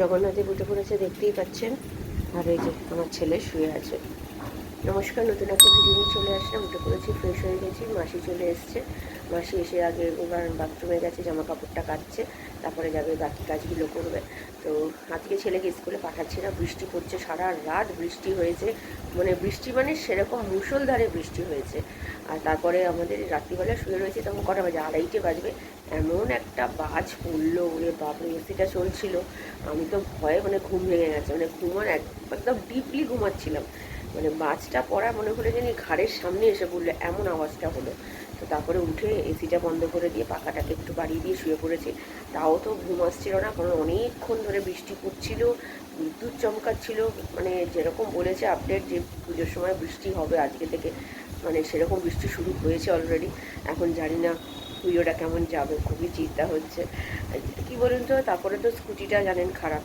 জগন্নাথে উঠে পড়েছে দেখতেই পাচ্ছেন। আর এই যে আমার ছেলে শুয়ে আছে। নমস্কার, নতুন একটা ভিডিও নিয়ে চলে আসলাম। উঠে পড়েছি ফ্রেশ হয়ে গেছি। মাসি চলে এসছে। মাসি এসে আগে এবার বাথরুমে গেছে জামা কাপড়টা কাটছে, তারপরে যাবে বাকি কাজগুলো করবে। তো আজকে ছেলেকে স্কুলে পাঠাচ্ছি না, বৃষ্টি পড়ছে সারা রাত, বৃষ্টি হয়েছে। মানে বৃষ্টি মানে সেরকম মুষলধারে বৃষ্টি হয়েছে। আর তারপরে আমাদের রাত্রিবেলা শুয়ে রয়েছে, তখন কটা বাজে? আড়াইটে বাজবে। এমন একটা বাজ পড়ল, ওরে বাপরে, এসিটা চলছিল। আমি তো ভয়ে মানে ঘুম ভেঙে গেছে মানে ঘুমান একদম ডিপলি ঘুমাচ্ছিলাম। মানে বাজটা পড়া মনে হলো যেন ঘাড়ের সামনে এসে পড়ল, এমন আওয়াজটা হলো। তো তারপরে উঠে এসিটা বন্ধ করে দিয়ে পাখাটাকে একটু বাড়িয়ে দিয়ে শুয়ে পড়েছি। তাও তো ঘুম আসছিল না, কারণ অনেকক্ষণ ধরে বৃষ্টি পড়ছিল, বিদ্যুৎ চমকাচ্ছিল মানে যেরকম বলেছে আপডেট যে পুজোর সময় বৃষ্টি হবে আজকে থেকে মানে সেরকম বৃষ্টি শুরু হয়েছে অলরেডি এখন জানি না পুজোটা কেমন যাবে, খুবই চিন্তা হচ্ছে। কি বলুন তো, তারপরে তো স্কুটিটা জানেন খারাপ।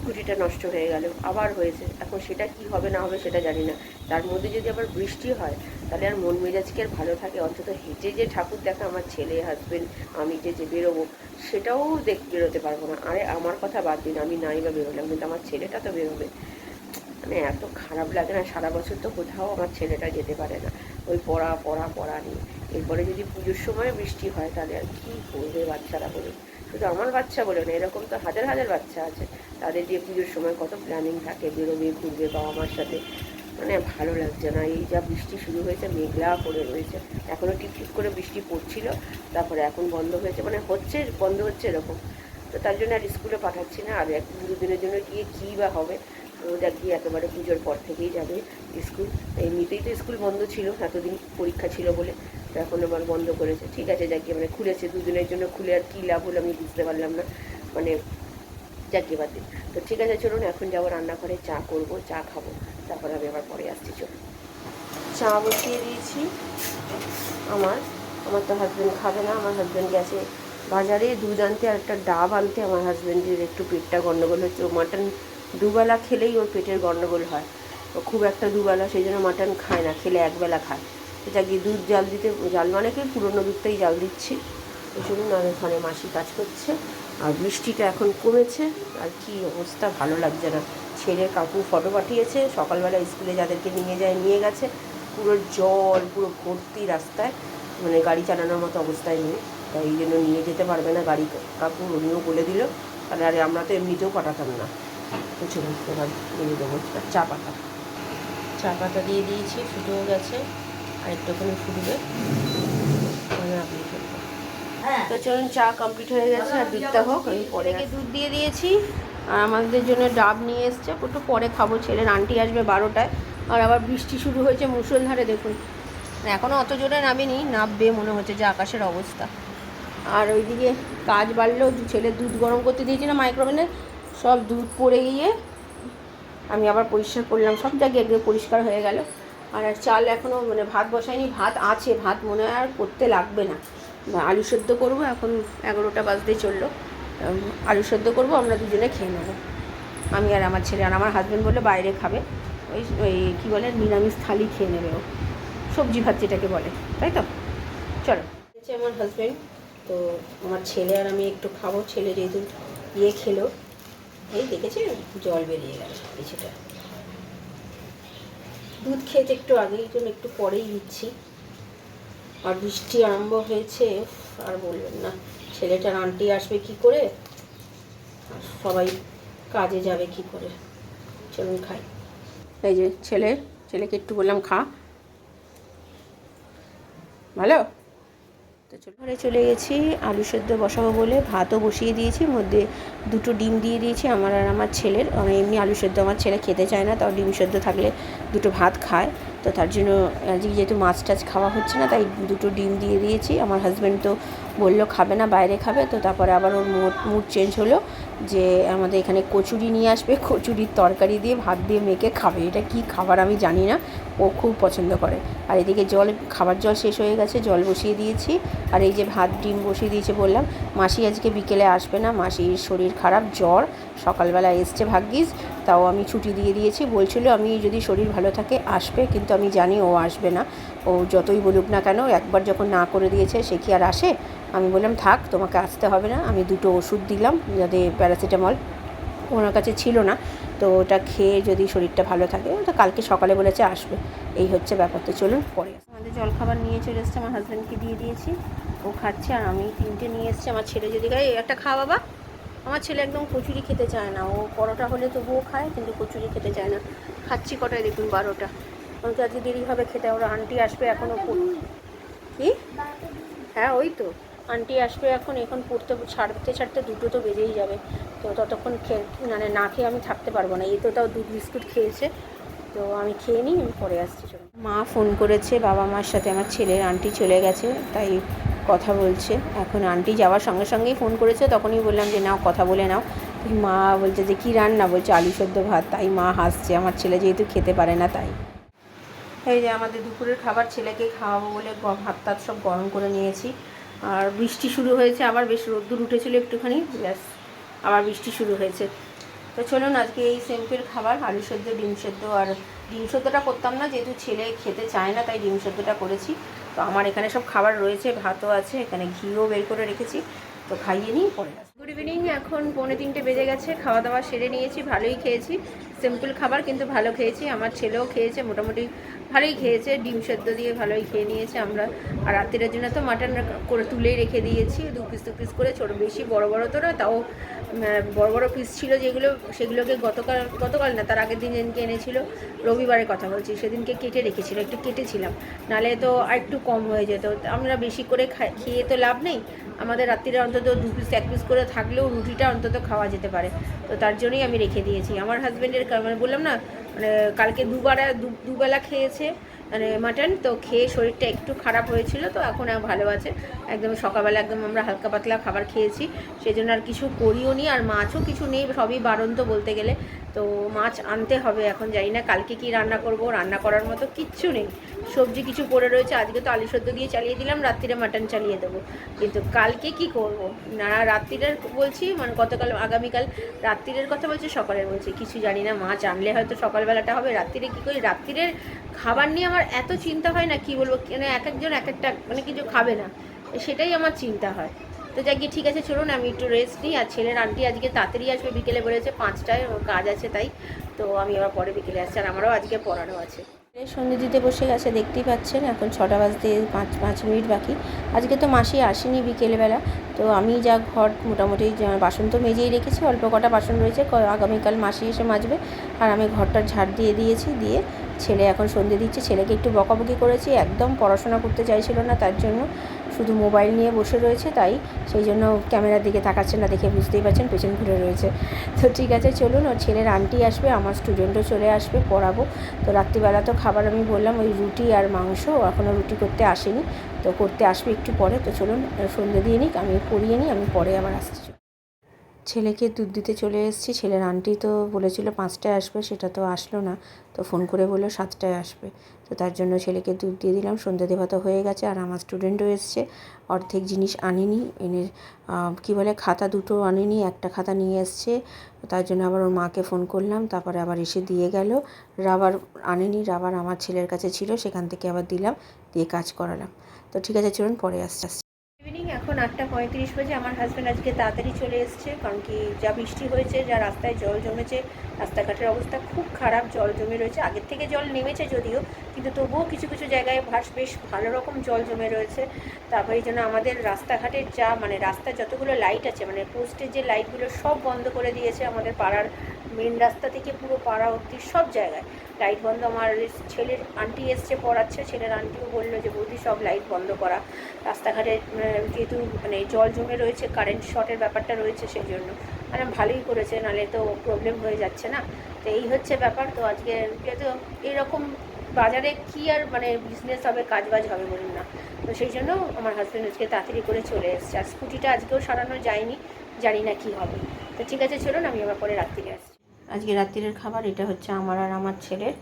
স্কুটিটা নষ্ট হয়ে গেল, আবার হয়েছে। এখন সেটা কি হবে, না হবে সেটা জানি না। তার মধ্যে যদি আবার বৃষ্টি হয়, তাহলে আর মন মেজাজকে আর ভালো থাকে? অন্তত হেঁটে যে ঠাকুর দেখা, আমার ছেলে হাজবেন্ড আমি যে যে বেরোবো, সেটাও দেখ, বেরোতে পারব না। আরে, আমার কথা বাদ দিন, আমি নাই বা বেরোলাম, কিন্তু আমার ছেলেটা তো বেরোবে। মানে এত খারাপ লাগে না, সারা বছর তো কোথাও আমার ছেলেটা যেতে পারে না। ওই পড়া পড়া পড়া নিয়ে। এরপরে যদি পুজোর সময় বৃষ্টি হয়, তাহলে আর কী করবে বাচ্চারা বলুন? শুধু আমার বাচ্চা বলে না এরকম তো হাজার হাজার বাচ্চা আছে। তাদের দিয়ে পুজোর সময় কত প্ল্যানিং থাকে, বেরোবে, ঘুরবে বাবা মার সাথে। মানে ভালো লাগছে না। এই যা বৃষ্টি শুরু হয়েছে, মেঘলা করে রয়েছে। এখনও টিপ টিপ করে বৃষ্টি পড়ছিল, তারপরে এখন বন্ধ হয়েছে। মানে হচ্ছে, বন্ধ হচ্ছে এরকম। তো তার জন্য আর স্কুলে পাঠাচ্ছি না। আর এক দুদিনের জন্য গিয়ে কী বা হবে? রোজা গিয়ে একেবারে পুজোর পর থেকেই যাবে স্কুল। এমনিতেই তো স্কুল বন্ধ ছিল, এতদিন পরীক্ষা ছিল বলে। এখন আবার বন্ধ করেছে। ঠিক আছে, যাকে মানে খুলেছে। দুজনের জন্য খুলে আর কী লাভ হলো আমি বুঝতে পারলাম না। মানে যাকে বাদ দিন। তো ঠিক আছে, চলুন, এখন যাব রান্নাঘরে, চা করব, চা খাব। তারপরে আমি আবার পরে আসছি, চলুন। চা বসিয়ে দিয়েছি। আমার আমার তো হাজব্যান্ড খাবে না, আমার হাজব্যান্ড গেছে বাজারে। দুধ আনতে আর একটা ডাব আনতে আমার হাজব্যান্ডের একটু পেটটা গণ্ডগোল হচ্ছে। মাটন দুবেলা খেলেই ওর পেটের গন্ডগোল হয়। ও খুব একটা দুবেলা সেই জন্য মাটন খায় না, খেলে একবেলা খায়। এটা যাকে দুধ জাল দিতে, জাল মানে কি? পুরোনো দুধটাই জাল দিচ্ছি। ওই জন্য আর ওখানে মাসি কাজ করছে। আর বৃষ্টিটা এখন কমেছে। আর কি অবস্থা? ভালো লাগছে না। ছেলের কাকু ফটো পাঠিয়েছে। সকালবেলা স্কুলে যাদেরকে নিয়ে যায়, নিয়ে গেছে। পুরো জল, পুরো ভর্তি রাস্তায়। মানে গাড়ি চালানোর মতো অবস্থায় নেই। তাই এই জন্য নিয়ে যেতে পারবে না গাড়ি। কাকু উনিও বলে দিল। আরে আমরা তো এমনিতেও পাঠাতাম না। তো চলুন এবার দিয়ে দেবো চা পাতা। চা পাতা দিয়ে দিয়েছি ফুটেও গেছে আর একটুখানি ফুটবে। আপনি ফেলব তো চলুন চা কমপ্লিট হয়ে গেছে আর দুধটা হোক আমি পরে দুধ দিয়ে দিয়েছি। আর আমাদের জন্য ডাব নিয়ে এসছে একটু পরে খাব ছেলের আন্টি আসবে বারোটায়। আর আবার বৃষ্টি শুরু হয়েছে মুসলধারে দেখুন। এখনও অত জোরে নামেনি নামবে মনে হচ্ছে যে আকাশের অবস্থা। আর ওইদিকে কাজ বাড়লেও ছেলে দুধ গরম করতে দিয়েছি না মাইক্রোওভেনে সব দুধ পড়ে গিয়ে আমি আবার পরিষ্কার করলাম। সব জায়গায় একদম পরিষ্কার হয়ে গেল। আর চাল এখনও মানে ভাত বসাইনি, ভাত আছে, ভাত মনে আর করতে লাগবে না। আলু সেদ্ধ করব, এখন এগারোটা বাজতে চলল। আলু সেদ্ধ করব, আমরা দুজনে খেয়ে নেব। আমি আর আমার ছেলে, আর আমার হাজব্যান্ড বলে বাইরে খাবে। ওই ওই কী বলে, নিরামিষ থালি খেয়ে নেবে ও। সবজি ভাত যেটাকে বলে, তাই তো? চলো। আমার হাজব্যান্ড তো আমার ছেলে আর আমি একটু খাব। ছেলে যেহেতু ইয়ে খেলো এই দেখেছেন জল বেরিয়ে গেল কিছুটা। দুধ খেতে একটু আগেই জন্য একটু পরেই দিচ্ছি। আর বৃষ্টি আরম্ভ হয়েছে আর বলবেন না। ছেলেটার আন্টি আসবে কি করে? আর সবাই কাজে যাবে কি করে? চলুন খাই। এই যে ছেলে, ছেলেকে একটু বললাম খা। ভালো? তো ঘরে চলে গেছি, আলু সেদ্ধ বসাবো বলে ভাতও বসিয়ে দিয়েছি, মধ্যে দুটো ডিম দিয়ে দিয়েছি আমার আর আমার ছেলের। এমনি আলু সেদ্ধ আমার ছেলে খেতে চায় না, তাও ডিম সেদ্ধ থাকলে দুটো ভাত খায়। তো তার জন্য আজকে যেহেতু মাছ টাছ খাওয়া হচ্ছে না, তাই দুটো ডিম দিয়ে দিয়েছি। আমার হাজব্যান্ড তো বলল, খাবে না, বাইরে খাবে। তো তারপরে আবার ওর মুড মুড চেঞ্জ হলো যে আমাদের এখানে কচুরি নিয়ে আসবে, কচুরির তরকারি দিয়ে ভাত দিয়ে মেখে খাবে। এটা কি খাবার আমি জানি না, ও খুব পছন্দ করে। আর এদিকে জল, খাবার জল শেষ হয়ে গেছে, জল বসিয়ে দিয়েছি। আর এই যে ভাত, ডিম বসিয়ে দিয়েছে বললাম, মাসি আজকে বিকেলে আসবে না, মাসির শরীর খারাপ, জ্বর, সকালবেলা এসছে ভাগ্যিস। তাও আমি ছুটি দিয়ে দিয়েছি। বলছিল, আমি যদি শরীর ভালো থাকে, আসবে। কিন্তু আমি জানি ও আসবে না। ও যতই বলুক না কেন, একবার যখন না করে দিয়েছে, সে কি আর আসে? আমি বললাম, থাক, তোমাকে আসতে হবে না। আমি দুটো ওষুধ দিলাম যাতে প্যারাসিটামল ওনার কাছে ছিল না। তো ওটা খেয়ে যদি শরীরটা ভালো থাকে, তো কালকে সকালে বলেছে আসবে। এই হচ্ছে ব্যাপার। তো চলুন, পরে। আমাদের জলখাবার নিয়ে চলে এসছে। আমার হাজব্যান্ডকে দিয়ে দিয়েছি। ও খাচ্ছে আর আমি তিনটে নিয়ে এসেছি। আমার ছেলে যদি "এই একটা খাওয়া বাবা। আমার ছেলে একদম কচুরি খেতে চায় না। ও পরোটা হলে তবুও খায়, কিন্তু কচুরি খেতে চায় না। খাচ্ছি কটায় দেখুন বারোটা। কারণ কি আজকে দেরি হবে খেতে। ওরা আন্টি আসবে এখনও কি? হ্যাঁ ওই তো। আন্টি আসবে এখন। এখন পড়তে ছাড়তে ছাড়তে দুটো তো বেজেই যাবে। তো ততক্ষণ খেয়ে মানে না খেয়ে আমি থাকতে পারব না। এই তো তাও দুধ বিস্কুট খেয়েছে। তো আমি খেয়ে নিই, আমি পরে আসছি। মা ফোন করেছে বাবা মার সাথে। আমার ছেলের আন্টি চলে গেছে। তাই কথা বলছে। এখন আন্টি যাওয়ার সঙ্গে সঙ্গেই ফোন করেছে, তখনই বললাম যে, নাও, কথা বলে নাও। মা বলছে যে, কী রান্না? বলছে, আলু সেদ্ধ ভাত। তাই মা হাসছে, আমার ছেলে যেহেতু খেতে পারে না তাই। এই যে, আমাদের দুপুরের খাবার ছেলেকে খাওয়াবো বলে ভাত টাত সব গরম করে নিয়েছি। আর বৃষ্টি শুরু হয়েছে, আবার বেশ রোদ্দুর উঠেছিল একটুখানি, ব্যাস, আবার বৃষ্টি শুরু হয়েছে। তো চলুন, আজকে এই সিম্পল খাবার, আলু সেদ্ধ, ডিম সেদ্ধ। আর ডিম সেদ্ধটা করতাম না, যেহেতু ছেলে খেতে চায় না, তাই ডিম সেদ্ধটা করেছি। তো আমার এখানে সব খাবার রয়েছে, ভাতও আছে, এখানে ঘিও বের করে রেখেছি। তো খাইয়ে নিই পরে ইভিনিং এখন পৌনে তিনটে বেজে গেছে খাওয়া দাওয়া সেরে নিয়েছি, ভালোই খেয়েছি। সিম্পল খাবার, কিন্তু ভালো খেয়েছি। আমার ছেলেও খেয়েছে, মোটামুটি ভালোই খেয়েছে। ডিম সেদ্ধ দিয়ে ভালোই খেয়ে নিয়েছে আমরা। আর রাত্রের জন্য তো মাটন করে তুলেই রেখে দিয়েছি। দু পিস দু পিস করে, ছোটো বেশি, বড় বড় তো না তাও বড় বড় পিস ছিল যেগুলো, সেগুলোকে গতকাল গতকাল না, তার আগের দিন যেদিনকে এনেছিল, রবিবারের কথা বলছি, সেদিনকে কেটে রেখেছিল, একটু কেটেছিলাম। নালে তো আর একটু কম হয়ে যেত। আমরা বেশি করে খেয়ে তো লাভ নেই। আমাদের রাত্রিরে অন্তত দু পিস এক পিস করে থাকলেও রুটিটা অন্তত খাওয়া যেতে পারে। তো তার জন্যই আমি রেখে দিয়েছি। আমার হাজব্যান্ডের মানে বললাম না মানে কালকে দুবার দুবেলা খেয়েছে মানে মাটন তো খেয়ে শরীরটা একটু খারাপ হয়েছিল, তো এখন ভালো আছে। একদম সকালবেলা একদম আমরা হালকা পাতলা খাবার খেয়েছি সেই জন্য আর কিছু করিও নি আর মাছও কিছু নেই, সবই বারণ তো বলতে গেলে। তো মাছ আনতে হবে, এখন জানি না কালকে কি রান্না করব, রান্না করার মতো কিচ্ছু নেই। সবজি কিছু পড়ে রয়েছে, আজকে তো আলু সেদ্ধ দিয়ে চালিয়ে দিলাম, রাত্রিরে মাটন চালিয়ে দেবো। কিন্তু কালকে কি করব? না রাত্রিরের বলছি মানে গতকাল, আগামীকাল রাত্রিরের কথা বলছি, সকালের বলছি, কিছু জানি না, মাছ আনলে হয়তো সকালবেলাটা হবে, রাত্রিরে কী করি? রাত্রিরের খাবার নিয়ে আমার এত চিন্তা হয় না, কি বলব? কেন এক একজন এক একটা মানে কিছু খাবে না, সেটাই আমার চিন্তা হয়। তো যাই ঠিক আছে, চলুন, আমি একটু রেস্ট নিই। আর ছেলের আন্টি আজকে তাড়াতাড়ি আসবে, বিকেলে বলেছে পাঁচটায়, ওর কাজ আছে তাই। তো আমি আবার পরে বিকেলে আসছি, আর আমারও আজকে পড়ানো আছে। সন্ধে দিতে বসে গেছে, দেখতেই পাচ্ছেন, এখন ছটা বাজতে পাঁচ পাঁচ মিনিট বাকি। আজকে তো মাসি আসেনি বিকেলবেলা, তো আমি যা ঘর মোটামুটি বাসন তো মেজেই রেখেছি, অল্প কটা বাসন রয়েছে আগামীকাল মাসি এসে মাজবে। আর আমি ঘরটার ঝাড় দিয়ে দিয়েছি, দিয়ে ছেলে এখন সন্ধে দিচ্ছে, ছেলেকে একটু বকাবকি করেছি, একদম পড়াশোনা করতে চাইছিল না, তার জন্য শুধু মোবাইল নিয়ে বসে রয়েছে, তাই সেই জন্য ক্যামেরার দিকে তাকাচ্ছে না দেখে বুঝতেই পারছেন পেছন ঘুরে রয়েছে। তো ঠিক আছে, চলুন, ওর ছেলের আন্টি আসবে, আমার স্টুডেন্টও চলে আসবে পড়াবো। তো রাত্রিবেলা তো খাবার আমি বললাম, ওই রুটি আর মাংস এখনও রুটি করতে আসেনি, তো করতে আসবে একটু পরে। তো চলুন, সন্ধে দিয়ে নিক, আমি পড়িয়ে নিই, আমি পরে আবার আসছি। ছেলেকে দুধ দিতে চলে এসেছি। ছেলের আন্টি তো বলেছিল, পাঁচটায় আসবে, সেটা তো আসলো না। তো ফোন করে বলল, সাতটায় আসবে। তো তার জন্য ছেলেকে দুধ দিয়ে দিলাম। সন্ধ্যে দেওয়া তো হয়ে গেছে, আর আমার স্টুডেন্টও এসছে। অর্ধেক জিনিস আনেনি, এনে কী বলে, খাতা দুটো আনেনি, একটা খাতা নিয়ে এসছে। তার জন্য আবার ওর মাকে ফোন করলাম, তারপরে আবার এসে দিয়ে গেল। রাবার আনেনি, রাবার আমার ছেলের কাছে ছিল, সেখান থেকে আবার দিলাম, দিয়ে কাজ করালাম। তো ঠিক আছে, চলুন পরে আসছি। এখন আটটা পঁয়ত্রিশ বাজে। আমার হাজব্যান্ড আজকে তাড়াতাড়ি চলে এসছে, কারণ কি যা বৃষ্টি হয়েছে, যা রাস্তায় জল জমেছে, রাস্তাঘাটের অবস্থা খুব খারাপ, জল জমে রয়েছে। আগের থেকে জল নেমেছে যদিও, কিন্তু তবুও কিছু কিছু জায়গায় ভাস বেশ ভালো রকম জল জমে রয়েছে। তারপরে এই জন্য আমাদের রাস্তাঘাটের যা মানে রাস্তার যতগুলো লাইট আছে মানে পোস্টের যে লাইটগুলো সব বন্ধ করে দিয়েছে আমাদের পাড়ার মেন রাস্তা থেকে পুরো পাড়া অবধি সব জায়গায়। লাইট বন্ধ, আমার ছেলের আন্টি এসছে পড়াচ্ছে, ছেলের আন্টিও বলল যে, বৌদি, সব লাইট বন্ধ করা। রাস্তাঘাটে যেহেতু মানে জল জমে রয়েছে কারেন্ট শর্টের ব্যাপারটা রয়েছে সেই জন্য মানে ভালোই করেছে নাহলে তো প্রবলেম হয়ে যাচ্ছে না। তো এই হচ্ছে ব্যাপার, তো আজকে যেহেতু এরকম বাজারে কি আর মানে বিজনেস হবে কাজ বাজ হবে বলুন না। তো সেই জন্য আমার হাজব্যান্ড আজকে তাড়াতাড়ি করে চলে এসছে। আর স্কুটিটা আজকেও সারানো যায়নি, জানি না কি হবে। তো ঠিক আছে, চলুন, আমি আমার পরে রাত্রিরে আসছি। আজকে রাত্রিরের খাবার, এটা হচ্ছে আমার আর আমার ছেলের,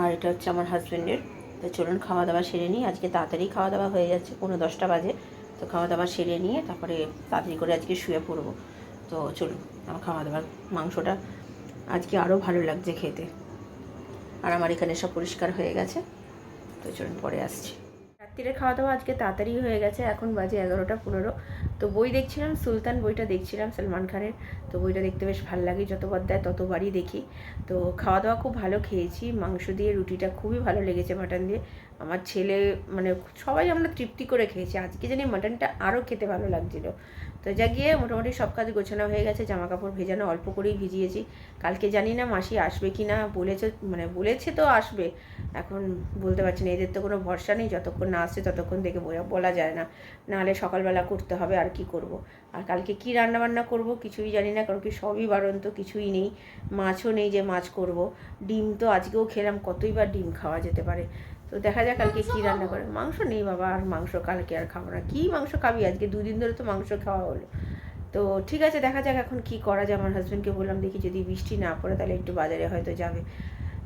আর এটা হচ্ছে আমার হাজব্যান্ডের তো চলুন খাওয়া দাওয়া সেরে নিই। আজকে তাড়াতাড়ি খাওয়া দাওয়া হয়ে যাচ্ছে পনেরো দশটা বাজে। তো খাওয়া দাওয়া সেরে নিয়ে তারপরে তাড়াতাড়ি করে আজকে শুয়ে পড়ব। তো চলুন, আমার খাওয়া দাওয়ার মাংসটা আজকে আরও ভালো লাগছে খেতে। আর আমার এখানে সব পরিষ্কার হয়ে গেছে। তো চলুন পরে আসছি। রাত্রিরে খাওয়া দাওয়া আজকে তাড়াতাড়ি হয়ে গেছে, এখন বাজে এগারোটা পনেরো। তো বই দেখছিলাম, সুলতান বইটা দেখছিলাম, সালমান খানের। তো বইটা দেখতে বেশ ভালো লাগে যতবার দেয় ততবারই দেখি। তো খাওয়া দাওয়া খুব ভালো খেয়েছি, মাংস দিয়ে রুটিটা খুবই ভালো লেগেছে, মাটন দিয়ে। আমার ছেলে মানে সবাই আমরা তৃপ্তি করে খেয়েছি। আজকে জানি মাটনটা আরও খেতে ভালো লাগছিল। তো যা গিয়ে মোটামুটি সব কাজ গোছানো হয়ে গেছে জামা কাপড় ভেজানো অল্প করেই ভিজিয়েছি। কালকে জানি না মাসি আসবে কি না, বলেছে মানে বলেছে তো আসবে। এখন বলতে পারছি না, এদের তো কোনো ভরসা নেই, যতক্ষণ না আসছে ততক্ষণ দেখে বলা- যায় না। নাহলে সকালবেলা করতে হবে, আর কি করব। আর কালকে কি রান্না বান্না করব কিছুই জানি না, কারণ কি সবই বারন্ত কিছুই নেই। মাছও নেই যে মাছ করব। ডিম তো আজকেও খেলাম, কতই বার ডিম খাওয়া যেতে পারে। তো দেখা যাক কালকে কি রান্না করে। মাংস নেই বাবা, আর মাংস কালকে আর খাব না। কী মাংস খাবি? আজকে দুদিন ধরে তো মাংস খাওয়া হলো। তো ঠিক আছে, দেখা যাক এখন কি করা যায়। আমার হাজব্যান্ডকে বললাম, দেখি যদি বৃষ্টি না পড়ে তাহলে একটু বাজারে হয়তো যাবে।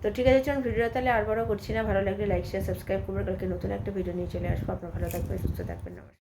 তো ঠিক আছে, চলুন ভিডিওটা তাহলে আর বড় করছি না। ভালো লাগলে লাইক শেয়ার সাবস্ক্রাইব করব। কালকে নতুন একটা ভিডিও নিয়ে চলে আসব। আপনার ভালো থাকবেন, সুস্থ থাকবেন। নমস্কার।